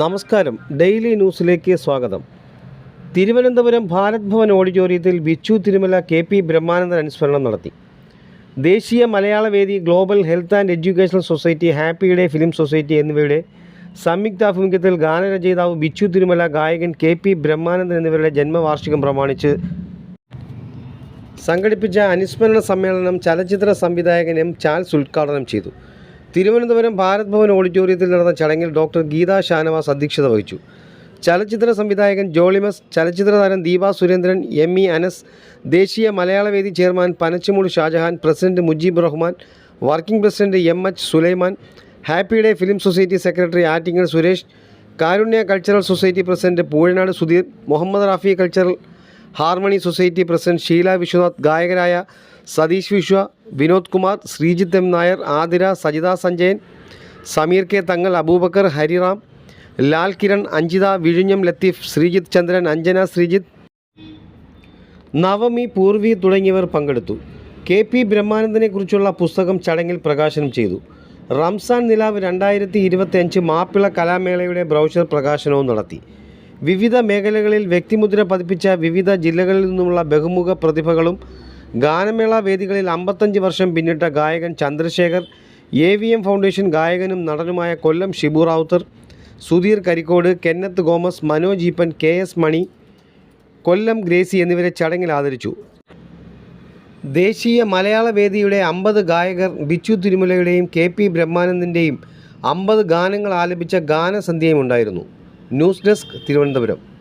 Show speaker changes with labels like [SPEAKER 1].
[SPEAKER 1] നമസ്കാരം. ഡെയിലി ന്യൂസിലേക്ക് സ്വാഗതം. തിരുവനന്തപുരം ഭാരത് ഭവൻ ഓഡിറ്റോറിയത്തിൽ ബിച്ചു തിരുമല കെ പി ബ്രഹ്മാനന്ദൻ അനുസ്മരണം നടത്തി. ദേശീയ മലയാള വേദി global health and educational society happy day film society എന്നിവയുടെ സംയുക്താഭിമുഖ്യത്തിൽ ഗാനരചയിതാവ് ബിച്ചു തിരുമല ഗായകൻ കെ പി ബ്രഹ്മാനന്ദൻ എന്നിവരുടെ ജന്മവാർഷികം പ്രമാണിച്ച് സംഘടിപ്പിച്ച അനുസ്മരണ സമ്മേളനം ചലച്ചിത്ര സംവിധായകൻ എം ചാൾസ് ഉദ്ഘാടനം ചെയ്തു. തിരുവനന്തപുരം ഭാരത് ഭവൻ ഓഡിറ്റോറിയത്തിൽ നടന്ന ചടങ്ങിൽ ഡോക്ടർ ഗീതാ ഷാനവാസ് അധ്യക്ഷത വഹിച്ചു. ചലച്ചിത്ര സംവിധായകൻ ജോളിമസ് ചലച്ചിത്ര താരം ദീപ സുരേന്ദ്രൻ എം ഇ അനസ് ദേശീയ മലയാളവേദി chairman Panachumoodu Shajahan president Mujeeb Rahman working president M H Sulaiman happy day film society secretary Attingal Suresh Karunya cultural society president Poozhanad Sudheer Muhammad Rafi cultural harmony society president Sheela Vishwanath ഗായകരായ Satheesh വിശ്വ Vinod Kumar Sreejith M Nair Athira Sajitha Sanjayan Sameer K Thangal Abubakar Hariram Lal Kiran Anjitha വിഴിഞ്ഞം ലത്തീഫ് ശ്രീജിത്ത് ചന്ദ്രൻ അഞ്ജന ശ്രീജിത്ത്. നവമി പൂർവി തുടങ്ങിയവർ പങ്കെടുത്തു. K P ബ്രഹ്മാനന്ദനെക്കുറിച്ചുള്ള പുസ്തകം ചടങ്ങിൽ പ്രകാശനം ചെയ്തു. റംസാൻ നിലാവ് രണ്ടായിരത്തി ഇരുപത്തിയഞ്ച് മാപ്പിള കലാമേളയുടെ ബ്രൗഷർ പ്രകാശനവും നടത്തി. വിവിധ മേഖലകളിൽ വ്യക്തിമുദ്ര പതിപ്പിച്ച വിവിധ ജില്ലകളിൽ നിന്നുമുള്ള ബഹുമുഖ പ്രതിഭകളും ഗാനമേള വേദികളിൽ അമ്പത്തഞ്ച് വർഷം പിന്നിട്ട ഗായകൻ Chandrashekhar A V M foundation ഗായകനും നടനുമായ കൊല്ലം ഷിബു റാവുത്തർ സുധീർ കരിക്കോട് കെന്നത്ത് ഗോമസ് മനോജ് ഈപ്പൻ കെ എസ് മണി കൊല്ലം ഗ്രേസി എന്നിവരെ ചടങ്ങിൽ ആദരിച്ചു. ദേശീയ മലയാള വേദിയുടെ അമ്പത് ഗായകർ ബിച്ചു തിരുമലയുടെയും കെ പി ബ്രഹ്മാനന്ദന്റെയും അമ്പത് ഗാനങ്ങൾ ആലപിച്ച ഗാനസന്ധ്യയും ഉണ്ടായിരുന്നു ന്യൂസ് ഡെസ്ക് തിരുവനന്തപുരം.